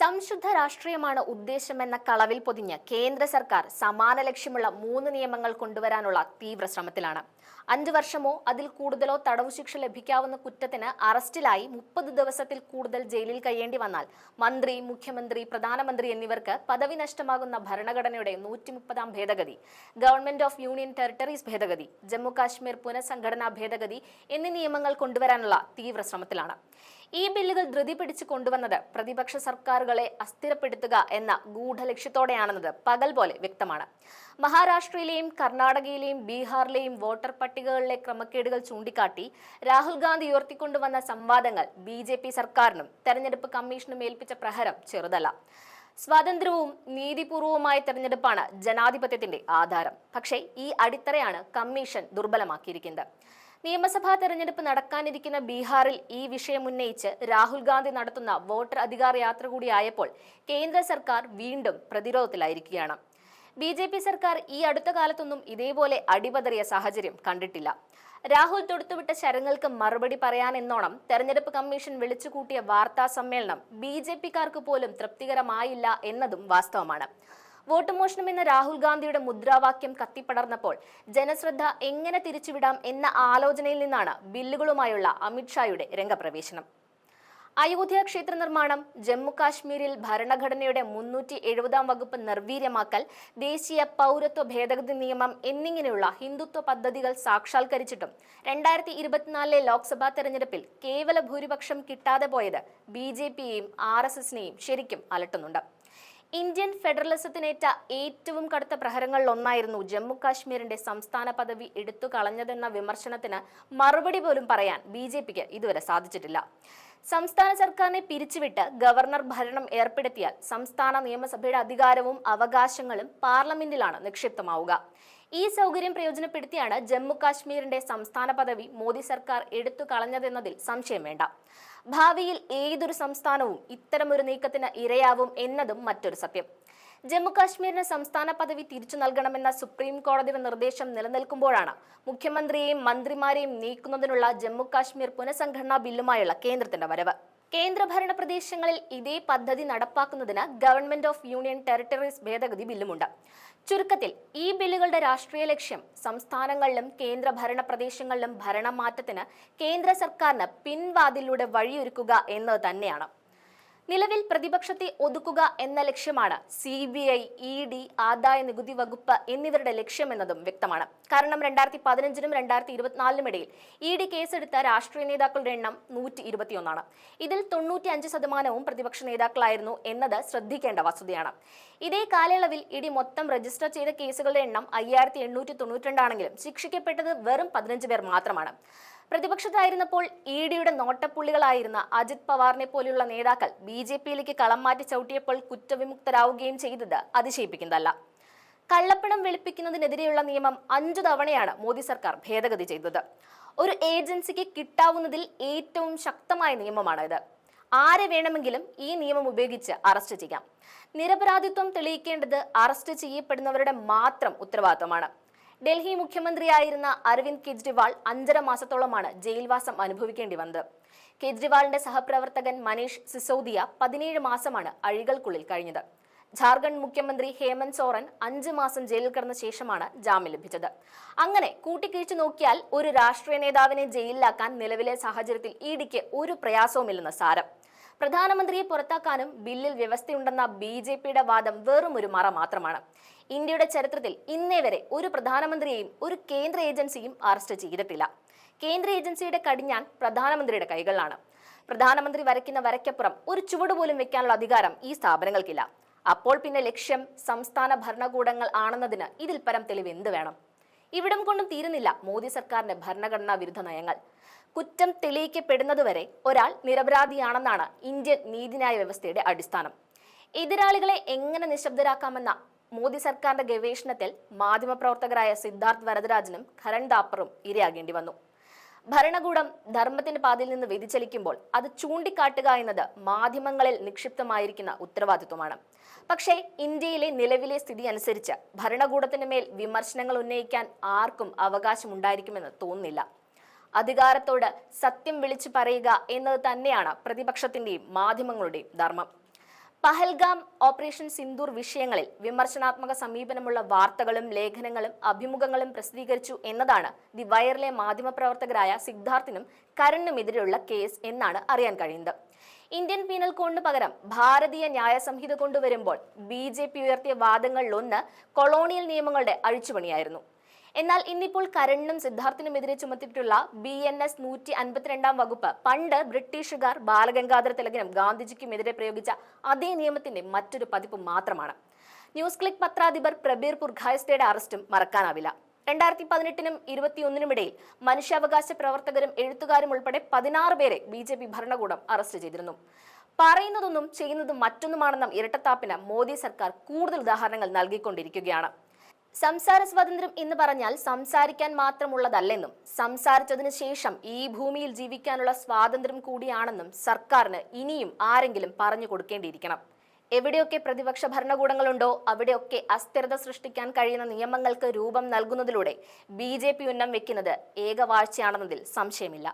സംശുദ്ധ രാഷ്ട്രീയമാണ് ഉദ്ദേശമെന്ന കളവിൽ പൊതിഞ്ഞ് കേന്ദ്ര സർക്കാർ സമാന ലക്ഷ്യമുള്ള മൂന്ന് നിയമങ്ങൾ കൊണ്ടുവരാനുള്ള തീവ്ര ശ്രമത്തിലാണ്. അഞ്ചു വർഷമോ അതിൽ കൂടുതലോ തടവു ശിക്ഷ ലഭിക്കാവുന്ന കുറ്റത്തിന് അറസ്റ്റിലായി മുപ്പത് ദിവസത്തിൽ കൂടുതൽ ജയിലിൽ കഴിയേണ്ടി വന്നാൽ മന്ത്രി മുഖ്യമന്ത്രി പ്രധാനമന്ത്രി എന്നിവർക്ക് പദവി നഷ്ടമാകുന്ന ഭരണഘടനയുടെ നൂറ്റി മുപ്പതാം ഭേദഗതി ഗവൺമെന്റ് ഓഫ് യൂണിയൻ ടെറിട്ടറീസ് ഭേദഗതി ജമ്മു കാശ്മീർ പുനഃസംഘടനാ ഭേദഗതി എന്നീ നിയമങ്ങൾ കൊണ്ടുവരാനുള്ള തീവ്ര ശ്രമത്തിലാണ്. ഈ ബില്ലുകൾ ധൃതി പിടിച്ചു കൊണ്ടുവന്നത് പ്രതിപക്ഷ സർക്കാരുകളെ അസ്ഥിരപ്പെടുത്തുക എന്ന ഗൂഢലക്ഷ്യത്തോടെയാണെന്നത് പകൽ പോലെ വ്യക്തമാണ്. മഹാരാഷ്ട്രയിലെയും കർണാടകയിലെയും ബീഹാറിലെയും വോട്ടർ പട്ടികകളിലെ ക്രമക്കേടുകൾ ചൂണ്ടിക്കാട്ടി രാഹുൽ ഗാന്ധി ഉയർത്തിക്കൊണ്ടുവന്ന സംവാദങ്ങൾ ബി ജെ പി സർക്കാരിനും തെരഞ്ഞെടുപ്പ് കമ്മീഷനും ഏൽപ്പിച്ച പ്രഹരം ചെറുതല്ല. സ്വാതന്ത്ര്യവും നീതിപൂർവവുമായ തെരഞ്ഞെടുപ്പാണ് ജനാധിപത്യത്തിന്റെ ആധാരം. പക്ഷേ ഈ അടിത്തറയാണ് കമ്മീഷൻ ദുർബലമാക്കിയിരിക്കുന്നത്. നിയമസഭാ തെരഞ്ഞെടുപ്പ് നടക്കാനിരിക്കുന്ന ബീഹാറിൽ ഈ വിഷയം ഉന്നയിച്ച് രാഹുൽ ഗാന്ധി നടത്തുന്ന വോട്ടർ അധികാർ യാത്ര കൂടിയായപ്പോൾ കേന്ദ്ര സർക്കാർ വീണ്ടും പ്രതിരോധത്തിലായിരിക്കുകയാണ്. ബി ജെ പി സർക്കാർ ഈ അടുത്ത കാലത്തൊന്നും ഇതേപോലെ അടിപതറിയ സാഹചര്യം കണ്ടിട്ടില്ല. രാഹുൽ തൊടുത്തുവിട്ട ശരങ്ങൾക്ക് മറുപടി പറയാനെന്നോണം തെരഞ്ഞെടുപ്പ് കമ്മീഷൻ വിളിച്ചുകൂട്ടിയ വാർത്താ സമ്മേളനം ബി ജെ പിക്കാർക്ക് പോലും തൃപ്തികരമായില്ല എന്നതും വാസ്തവമാണ്. വോട്ട് മോഷണം എന്ന രാഹുൽ ഗാന്ധിയുടെ മുദ്രാവാക്യം കത്തിപ്പടർന്നപ്പോൾ ജനശ്രദ്ധ എങ്ങനെ തിരിച്ചുവിടാം എന്ന ആലോചനയിൽ നിന്നാണ് ബില്ലുകളുമായുള്ള അമിത്ഷായുടെ രംഗപ്രവേശനം. അയോധ്യ ക്ഷേത്ര നിർമ്മാണം ജമ്മുകാശ്മീരിൽ ഭരണഘടനയുടെ മുന്നൂറ്റി എഴുപതാം വകുപ്പ് നിർവീര്യമാക്കൽ ദേശീയ പൗരത്വ ഭേദഗതി നിയമം എന്നിങ്ങനെയുള്ള ഹിന്ദുത്വ പദ്ധതികൾ സാക്ഷാത്കരിച്ചിട്ടും രണ്ടായിരത്തി ഇരുപത്തിനാലിലെ ലോക്സഭാ തെരഞ്ഞെടുപ്പിൽ കേവല ഭൂരിപക്ഷം കിട്ടാതെ പോയത് ബി ജെ പിയെയും ആർ എസ് എസിനെയും ശരിക്കും അലട്ടുന്നുണ്ട്. ഇന്ത്യൻ ഫെഡറലിസത്തിനേറ്റ ഏറ്റവും കടുത്ത പ്രഹരങ്ങളിൽ ഒന്നായിരുന്നു ജമ്മു കാശ്മീരിന്റെ സംസ്ഥാന പദവി എടുത്തു കളഞ്ഞതെന്ന വിമർശനത്തിന് മറുപടി പോലും പറയാൻ ബി ജെ പിക്ക് ഇതുവരെ സാധിച്ചിട്ടില്ല. സംസ്ഥാന സർക്കാരിനെ പിരിച്ചുവിട്ട് ഗവർണർ ഭരണം ഏർപ്പെടുത്തിയാൽ സംസ്ഥാന നിയമസഭയുടെ അധികാരവും അവകാശങ്ങളും പാർലമെന്റിലാണ് നിക്ഷിപ്തമാവുക. ഈ സൗകര്യം പ്രയോജനപ്പെടുത്തിയാണ് ജമ്മു കാശ്മീരിന്റെ സംസ്ഥാന പദവി മോദി സർക്കാർ എടുത്തു കളഞ്ഞതെന്നതിൽ സംശയം വേണ്ട. ഭാവിയിൽ ഏതൊരു സംസ്ഥാനവും ഇത്തരമൊരു നീക്കത്തിന് ഇരയാവും എന്നതും മറ്റൊരു സത്യം. ജമ്മുകാശ്മീരിന് സംസ്ഥാന പദവി തിരിച്ചു നൽകണമെന്ന സുപ്രീം കോടതിയുടെ നിർദ്ദേശം നിലനിൽക്കുമ്പോഴാണ് മുഖ്യമന്ത്രിയെയും മന്ത്രിമാരെയും നീക്കുന്നതിനുള്ള ജമ്മുകാശ്മീർ പുനഃസംഘടനാ ബില്ലുമായുള്ള കേന്ദ്രത്തിന്റെ വരവ്. കേന്ദ്രഭരണ പ്രദേശങ്ങളിൽ ഇതേ പദ്ധതി നടപ്പാക്കുന്നതിന് ഗവൺമെന്റ് ഓഫ് യൂണിയൻ ടെറിട്ടറീസ് ഭേദഗതി ബില്ലുമുണ്ട്. ചുരുക്കത്തിൽ ഈ ബില്ലുകളുടെ രാഷ്ട്രീയ ലക്ഷ്യം സംസ്ഥാനങ്ങളിലും കേന്ദ്രഭരണ പ്രദേശങ്ങളിലും ഭരണമാറ്റത്തിന് കേന്ദ്ര സർക്കാരിന് പിൻവാതിലൂടെ വഴിയൊരുക്കുക എന്നത് തന്നെയാണ്. നിലവിൽ പ്രതിപക്ഷത്തെ ഒതുക്കുക എന്ന ലക്ഷ്യമാണ് C B I E D ആദായ നികുതി വകുപ്പ് എന്നിവരുടെ ലക്ഷ്യമെന്നതും വ്യക്തമാണ്. കാരണം രണ്ടായിരത്തി പതിനഞ്ചിനും രണ്ടായിരത്തി ഇരുപത്തിനാലിനും ഇടയിൽ ഇ ഡി കേസെടുത്ത രാഷ്ട്രീയ നേതാക്കളുടെ എണ്ണം നൂറ്റി ഇരുപത്തിയൊന്നാണ് ഇതിൽ തൊണ്ണൂറ്റി അഞ്ച് ശതമാനവും പ്രതിപക്ഷ നേതാക്കളായിരുന്നു എന്നത് ശ്രദ്ധിക്കേണ്ട വസ്തുതയാണ്. ഇതേ കാലയളവിൽ ഇ ഡി മൊത്തം രജിസ്റ്റർ ചെയ്ത കേസുകളുടെ എണ്ണം അയ്യായിരത്തി എണ്ണൂറ്റി തൊണ്ണൂറ്റിരണ്ടാണെങ്കിലും ശിക്ഷിക്കപ്പെട്ടത് വെറും പതിനഞ്ച് പേർ മാത്രമാണ്. പ്രതിപക്ഷത്തായിരുന്നപ്പോൾ ഇ ഡിയുടെ നോട്ടപ്പുള്ളികളായിരുന്ന അജിത് പവാറിനെ പോലെയുള്ള നേതാക്കൾ ബി ജെ പിയിലേക്ക് കളം മാറ്റി ചവിട്ടിയപ്പോൾ കുറ്റവിമുക്തരാവുകയും ചെയ്തത് അതിശയിപ്പിക്കുന്നതല്ല. കള്ളപ്പണം വെളുപ്പിക്കുന്നതിനെതിരെയുള്ള നിയമം അഞ്ചു തവണയാണ് മോദി സർക്കാർ ഭേദഗതി ചെയ്തത്. ഒരു ഏജൻസിക്ക് കിട്ടാവുന്നതിൽ ഏറ്റവും ശക്തമായ നിയമമാണ് ഇത് ആരെ വേണമെങ്കിലും ഈ നിയമം ഉപയോഗിച്ച് അറസ്റ്റ് ചെയ്യാം. നിരപരാധിത്വം തെളിയിക്കേണ്ടത് അറസ്റ്റ് ചെയ്യപ്പെടുന്നവരുടെ മാത്രം ഉത്തരവാദിത്തമാണ് ഡൽഹി മുഖ്യമന്ത്രിയായിരുന്ന അരവിന്ദ് കെജ്രിവാൾ അഞ്ചര മാസത്തോളമാണ് ജയിൽവാസം അനുഭവിക്കേണ്ടി വന്നത്. കെജ്രിവാളിന്റെ സഹപ്രവർത്തകൻ മനീഷ് സിസോദിയ പതിനേഴ് മാസമാണ് അഴികൾക്കുള്ളിൽ കഴിഞ്ഞത്. ജാർഖണ്ഡ് മുഖ്യമന്ത്രി ഹേമന്ത് സോറൻ അഞ്ച് മാസം ജയിലിൽ കിടന്ന ശേഷമാണ് ജാമ്യം ലഭിച്ചത്. അങ്ങനെ കൂട്ടിക്കിഴിച്ചു നോക്കിയാൽ ഒരു രാഷ്ട്രീയ നേതാവിനെ ജയിലിലാക്കാൻ നിലവിലെ സാഹചര്യത്തിൽ ഇ ഒരു പ്രയാസവുമില്ലെന്ന് സാരം. പ്രധാനമന്ത്രിയെ പുറത്താക്കാനും ബില്ലിൽ വ്യവസ്ഥയുണ്ടെന്ന ബി ജെ പിയുടെ വാദം വെറും ഒരു മറ മാത്രമാണ്. ഇന്ത്യയുടെ ചരിത്രത്തിൽ ഇന്നേ വരെ ഒരു പ്രധാനമന്ത്രിയെയും ഒരു കേന്ദ്ര ഏജൻസിയും അറസ്റ്റ് ചെയ്തിട്ടില്ല. കേന്ദ്ര ഏജൻസിയുടെ കടിഞ്ഞാൻ പ്രധാനമന്ത്രിയുടെ കൈകളിലാണ്. പ്രധാനമന്ത്രി വരയ്ക്കുന്ന വരയ്ക്കപ്പുറം ഒരു ചുവട് പോലും വെക്കാനുള്ള അധികാരം ഈ സ്ഥാപനങ്ങൾക്കില്ല. അപ്പോൾ പിന്നെ ലക്ഷ്യം സംസ്ഥാന ഭരണകൂടങ്ങൾ ആണെന്നതിന് ഇതിൽ പരം തെളിവ് എന്ത് വേണം? ഇവിടം കൊണ്ടും തീരുന്നില്ല മോദി സർക്കാരിന്റെ ഭരണഘടനാ വിരുദ്ധ നയങ്ങൾ. കുറ്റം തെളിയിക്കപ്പെടുന്നതുവരെ ഒരാൾ നിരപരാധിയാണെന്നാണ് ഇന്ത്യൻ നീതിന്യായ വ്യവസ്ഥയുടെ അടിസ്ഥാനം. എതിരാളികളെ എങ്ങനെ നിശബ്ദരാക്കാമെന്ന മോദി സർക്കാരിന്റെ ഗവേഷണത്തിൽ മാധ്യമപ്രവർത്തകരായ സിദ്ധാർത്ഥ് വരദരാജനും ഖരൺ ദാപ്പറും ഇരയാകേണ്ടി വന്നു. ഭരണകൂടം ധർമ്മത്തിന്റെ പാതയിൽ നിന്ന് വ്യതിചലിക്കുമ്പോൾ അത് ചൂണ്ടിക്കാട്ടുക എന്നത് മാധ്യമങ്ങളിൽ നിക്ഷിപ്തമായിരിക്കുന്ന ഉത്തരവാദിത്വമാണ്. പക്ഷേ ഇന്ത്യയിലെ നിലവിലെ സ്ഥിതി അനുസരിച്ച് ഭരണകൂടത്തിന് മേൽ വിമർശനങ്ങൾ ഉന്നയിക്കാൻ ആർക്കും അവകാശമുണ്ടായിരിക്കുമെന്ന് തോന്നുന്നില്ല. അധികാരത്തോട് സത്യം വിളിച്ചു പറയുക എന്നത് തന്നെയാണ് പ്രതിപക്ഷത്തിന്റെയും മാധ്യമങ്ങളുടെയും ധർമ്മം. പഹൽഗാം ഓപ്പറേഷൻ സിന്ദൂർ വിഷയങ്ങളിൽ വിമർശനാത്മക സമീപനമുള്ള വാർത്തകളും ലേഖനങ്ങളും അഭിമുഖങ്ങളും പ്രസിദ്ധീകരിച്ചു എന്നതാണ് ദി വയറിലെ മാധ്യമപ്രവർത്തകരായ സിദ്ധാർത്ഥിനും കരണിനുമെതിരെയുള്ള കേസ് എന്നാണ് അറിയാൻ കഴിയുന്നത്. ഇന്ത്യൻ പീനൽ കോഡിന് പകരം ഭാരതീയ ന്യായ സംഹിത കൊണ്ടുവരുമ്പോൾ ബി ജെ പി ഉയർത്തിയ വാദങ്ങളിലൊന്ന് കൊളോണിയൽ നിയമങ്ങളുടെ അഴിച്ചുപണിയായിരുന്നു. എന്നാൽ ഇന്നിപ്പോൾ കരണിനും സിദ്ധാർത്ഥിനുമെതിരെ ചുമത്തിയിട്ടുള്ള ബി എൻ എസ് നൂറ്റി അൻപത്തിരണ്ടാം വകുപ്പ് പണ്ട് ബ്രിട്ടീഷുകാർ ബാലഗംഗാധര തിലകനും ഗാന്ധിജിക്കുമെതിരെ പ്രയോഗിച്ച അതേ നിയമത്തിന്റെ മറ്റൊരു പതിപ്പ് മാത്രമാണ്. ന്യൂസ് ക്ലിക്ക് പത്രാധിപർ പ്രബീർ പുർഖായസ്തയുടെ അറസ്റ്റും മറക്കാനാവില്ല. രണ്ടായിരത്തി പതിനെട്ടിനും ഇരുപത്തിയൊന്നിനുമിടയിൽ മനുഷ്യാവകാശ പ്രവർത്തകരും എഴുത്തുകാരും ഉൾപ്പെടെ പതിനാറ് പേരെ ബി ജെ പി ഭരണകൂടം അറസ്റ്റ് ചെയ്തിരുന്നു. പറയുന്നതൊന്നും ചെയ്യുന്നതും മറ്റൊന്നുമാണെന്ന ഇരട്ടത്താപ്പിന് മോദി സർക്കാർ കൂടുതൽ ഉദാഹരണങ്ങൾ നൽകിക്കൊണ്ടിരിക്കുകയാണ്. സംസാര സ്വാതന്ത്ര്യം എന്ന് പറഞ്ഞാൽ സംസാരിക്കാൻ മാത്രമുള്ളതല്ലെന്നും സംസാരിച്ചതിന് ശേഷം ഈ ഭൂമിയിൽ ജീവിക്കാനുള്ള സ്വാതന്ത്ര്യം കൂടിയാണെന്നും സർക്കാരിന് ഇനിയും ആരെങ്കിലും പറഞ്ഞു കൊടുക്കേണ്ടിയിരിക്കണം. എവിടെയൊക്കെ പ്രതിപക്ഷ ഭരണകൂടങ്ങളുണ്ടോ അവിടെയൊക്കെ അസ്ഥിരത സൃഷ്ടിക്കാൻ കഴിയുന്ന നിയമങ്ങൾക്ക് രൂപം നൽകുന്നതിലൂടെ ബി ജെ പി ഉന്നം വെക്കുന്നത് ഏകവാഴ്ചയാണെന്നതിൽ സംശയമില്ല.